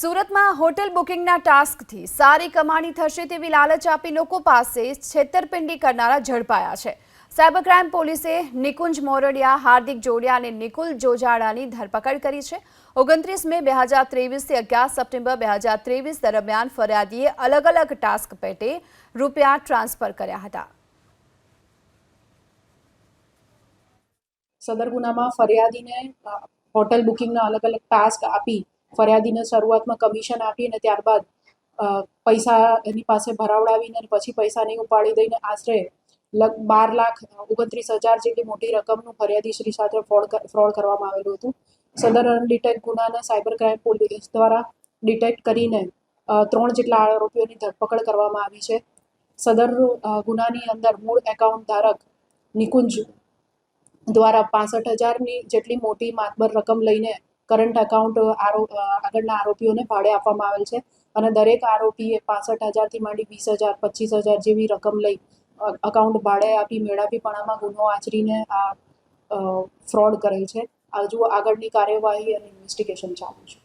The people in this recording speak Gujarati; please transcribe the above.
સુરતમાં હોટેલ બુકિંગના ટાસ્કથી સારી કમાણી થશે તેવી લાલચ આપી લોકો પાસે છેતરપિંડી કરનારા ઝડપાયા છે. સાયબર ક્રાઇમ પોલીસે નિકુંજ મોરડિયા, હાર્દિક જોડિયા અને નિકુલ જોજાડાની ધરપકડ કરી છે. ઓગણત્રીસ મે બે હજાર ત્રેવીસથી અગિયાર સપ્ટેમ્બર બે હજાર ત્રેવીસ દરમિયાન ફરિયાદીએ અલગ અલગ ટાસ્ક પેટે રૂપિયા ટ્રાન્સફર કર્યા હતા. સદર ગુનામાં ફરિયાદીને હોટેલ બુકિંગના અલગ અલગ ટાસ્ક આપી ફરિયાદીને શરૂઆતમાં કમિશન આપીને ત્યારબાદ પૈસા એની પાસે ભરાવડાવીને પછી પૈસા નહીં ઉપાડી દઈને આશરે લગ બાર લાખ ઓગણત્રીસ હજાર જેટલી મોટી રકમનું ફરિયાદી શ્રી સાથે ફ્રોડ ફ્રોડ કરવામાં આવેલું હતું. સદર અનડિટેક્ટ ગુનાના સાયબર ક્રાઇમ પોલીસ દ્વારા ડિટેક્ટ કરીને ત્રણ જેટલા આરોપીઓની ધરપકડ કરવામાં આવી છે. સદર ગુનાની અંદર મૂળ એકાઉન્ટ ધારક નિકુંજ દ્વારા પાસઠ હજારની જેટલી મોટી માતબર રકમ લઈને કરંટ એકાઉન્ટ આરો આગળના આરોપીઓને ભાડે આપવામાં આવેલ છે. અને દરેક આરોપીએ પાસઠ હજારથી માંડી વીસ હજાર, પચીસ હજાર જેવી રકમ લઈ અકાઉન્ટ ભાડે આપી મેળાપીપણામાં ગુનો આચરીને આ ફ્રોડ કરેલ છે. હજુ આગળની કાર્યવાહી અને ઇન્વેસ્ટિગેશન ચાલુ છે.